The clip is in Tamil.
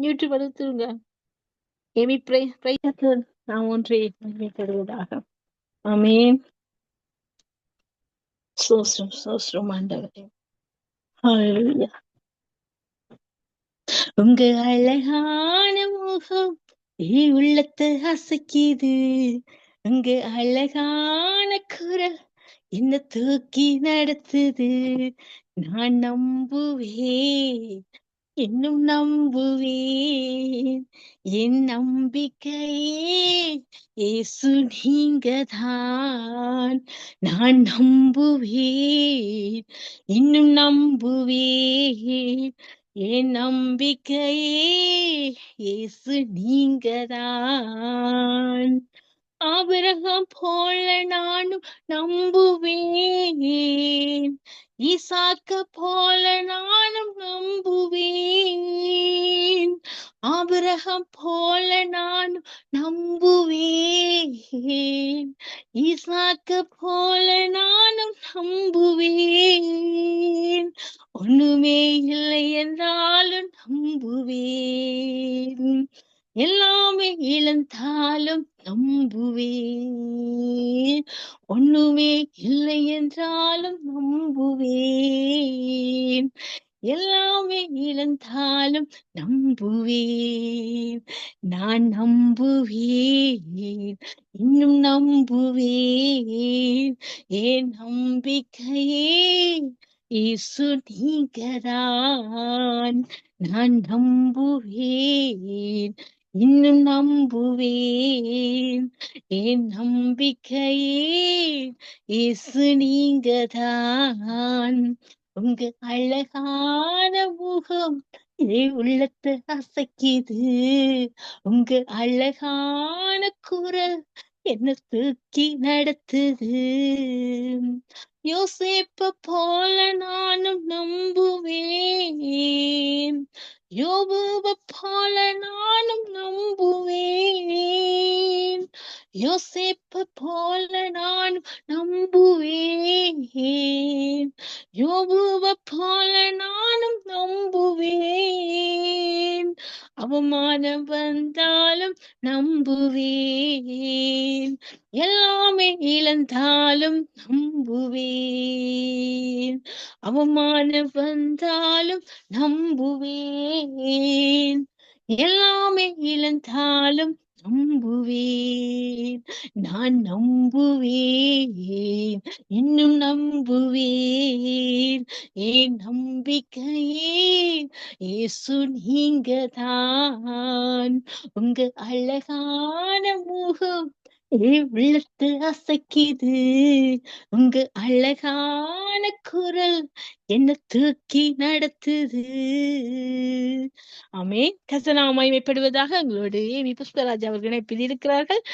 யூடியூப் எடுத்துருங்க எமி பிரை ப்ரையாக்கு நான் ஒன்றே மகிமைப்படுவதாக ஆமென். சோஸ்ரம் சோஸ்ரம் ஆண்டவரே. ஹalleluya உங்க அழகான முகம் என் உள்ளத்தை அசைக்குது உங்க அழகான குரல் என்ன தூக்கி நடத்துது நான் நம்புவேன் இன்னும் நம்புவேன். என் நம்பிக்கையே இயேசு நீங்கதான். நான் நம்புவேன். இன்னும் நம்புவேன். என் நம்பிக்கையே இயேசு நீங்கதான். ஆபிரகாம் போல நானும் நம்புவேன். ஈசாக்க போல நானும் நம்புவேன். ஆபிரகாம் போல நான் நம்புவேன். ஈசாக்கு போல நானும் நம்புவேன். ஒண்ணுமே இல்லை என்றாலும் நம்புவேன். எல்லாமே இழந்தாலும் நம்புவேன். ஒண்ணுமே இல்லை என்றாலும் நம்புவேன். எல்லாமே இழந்தாலும் நம்புவேன். நான் நம்புவேன். இன்னும் நம்புவேன். ஏன் நம்பிக்கையே இயேசு நீங்கதான். நான் நம்புவேன். இன்னும் நம்புவேன். என் நம்பிக்கையே இயேசு நீங்கதான். உங்க அழகான முகம் என் உள்ளத்தை அசைக்குது. உங்க அழகான குரல் என்ன தூக்கி நடத்துது. யோசிப்ப போல நானும் நம்புவேன். யோபுவ போல நானும் நம்புவேன். யோசிப்ப போல நானும் நம்புவேன். யோபுவ போல நானும் நம்புவேன். அவமானம் வந்தாலும் நம்புவேன். எல்லாமே இழந்தாலும் நம்புவேன். அவமானம் வந்தாலும் நம்புவேன். எல்லாமே இழந்தாலும் நம்புவேன். நான் நம்புவேன். இன்னும் நம்புவேன். ஏன் நம்பிக்கையே ஏசு நீங்க தான் உங்க அழகான முகம் உள்ளத்து அசைக்குது. உங்க அழகான குரல் என்ன தூக்கி நடத்துது. அமே கசனா மகிமைப்படுவதாக உங்களோடு ஏமி புஷ்பராஜ் அவர்கள் இணைப்பில் இருக்கிறார்கள்.